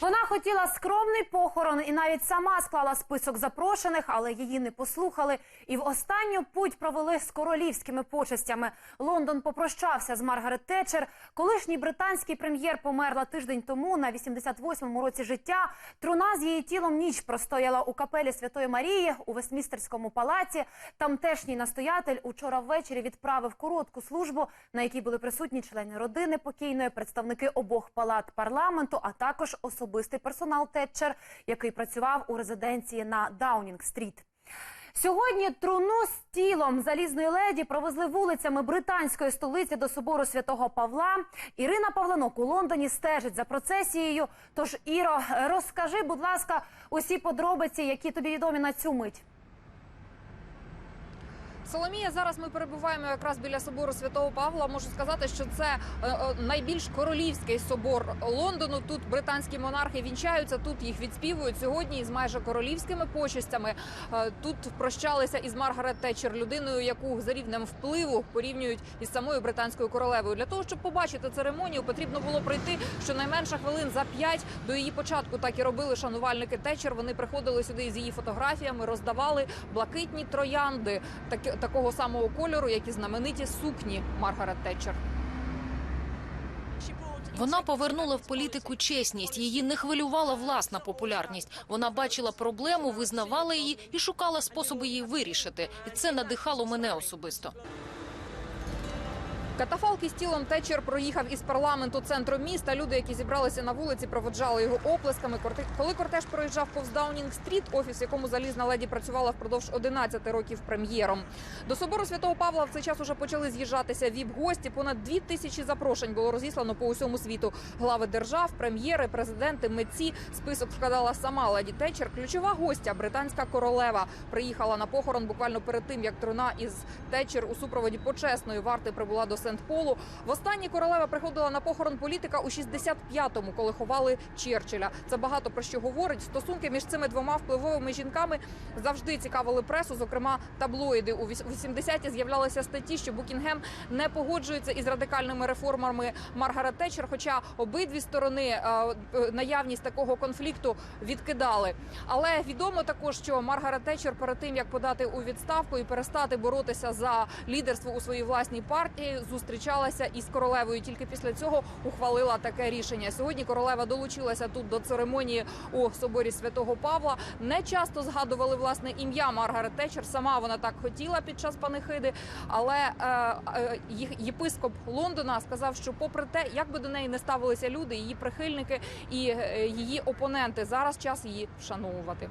Вона хотіла скромний похорон і навіть сама склала список запрошених, але її не послухали. І в останню путь провели з королівськими почестями. Лондон попрощався з Маргарет Тетчер. Колишній британський прем'єр померла тиждень тому на 88-му році життя. Труна з її тілом ніч простояла у капелі Святої Марії у Вестмістерському палаці. Тамтешній настоятель учора ввечері відправив коротку службу, на якій були присутні члени родини покійної, представники обох палат парламенту, а також особистий персонал Тетчер, який працював у резиденції на Даунінг-стріт. Сьогодні труну з тілом залізної леді провезли вулицями британської столиці до собору святого Павла. Ірина Павленок у Лондоні стежить за процесією. Тож, Іро, розкажи, будь ласка, усі подробиці, які тобі відомі на цю мить. Соломія, зараз ми перебуваємо якраз біля собору святого Павла. Можу сказати, що це е, е, найбільш королівський собор Лондону. Тут британські монархи вінчаються, тут їх відспівують сьогодні із майже королівськими почестями. Е, Тут прощалися із Маргарет Тетчер, людиною, яку за рівнем впливу порівнюють із самою британською королевою. Для того щоб побачити церемонію, потрібно було пройти щонайменше хвилин за п'ять до її початку. Так і робили шанувальники Тетчер. Вони приходили сюди з її фотографіями, роздавали блакитні троянди такого самого кольору, як і знамениті сукні Маргарет Тетчер. Вона повернула в політику чесність. Її не хвилювала власна популярність. Вона бачила проблему, визнавала її і шукала способи її вирішити. І це надихало мене особисто. Катафалк із тілом Тетчер проїхав із парламенту центру міста. Люди, які зібралися на вулиці, проводжали його оплесками. Коли кортеж проїжджав повз Даунінг-стріт, офіс, якому залізна леді працювала впродовж 11 років прем'єром. До собору святого Павла в цей час уже почали з'їжджатися віп-гості. Понад дві тисячі запрошень було розіслано по усьому світу. Глави держав, прем'єри, президенти, митці. Список складала сама леді Тетчер. Ключова гостя, британська королева, приїхала на похорон буквально перед тим, як труна із Тетчер у супроводі почесної варти прибула до Сент-Полу. Востаннє королева приходила на похорон політика у 65-му, коли ховали Черчилля. Це багато про що говорить. Стосунки між цими двома впливовими жінками завжди цікавили пресу, зокрема таблоїди. У віс- 80-ті з'являлися статті, що Букінгем не погоджується із радикальними реформами Маргарет Тетчер, хоча обидві сторони е, е, наявність такого конфлікту відкидали. Але відомо також, що Маргарет Тетчер перед тим як подати у відставку і перестати боротися за лідерство у своїй власній партії, зустрічалася із королевою. Тільки після цього ухвалила таке рішення. Сьогодні королева долучилася тут до церемонії у соборі святого Павла. Не часто згадували власне ім'я Маргарет Тетчер. Сама вона так хотіла під час панихиди, але е, е, єпископ Лондона сказав, що попри те, як би до неї не ставилися люди, її прихильники і е, її опоненти, зараз час її вшановувати.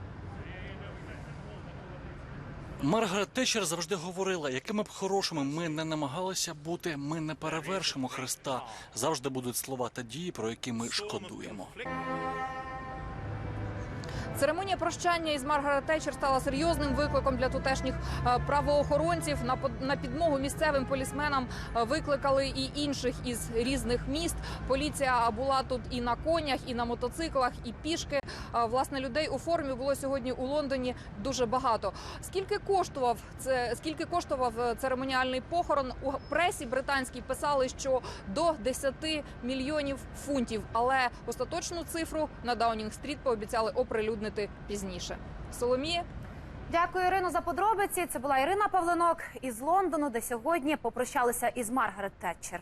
Маргарет Тетчер завжди говорила, якими б хорошими ми не намагалися бути, ми не перевершимо Христа. Завжди будуть слова та дії, про які ми шкодуємо. Церемонія прощання із Маргарет Тетчер стала серйозним викликом для тутешніх е, правоохоронців. На підмогу місцевим полісменам е, викликали і інших із різних міст. Поліція була тут і на конях, і на мотоциклах, і пішки. Е, Власне, людей у формі було сьогодні у Лондоні дуже багато. Скільки коштував це? Скільки коштував церемоніальний похорон? У пресі британській писали, що до 10 мільйонів фунтів. Але остаточну цифру на Даунінг-стріт пообіцяли оприлюднити пізніше. Соломія, Дякую, Ірино, за подробиці. Це була Ірина Павленок із Лондону, де сьогодні попрощалися із Маргарет Тетчер.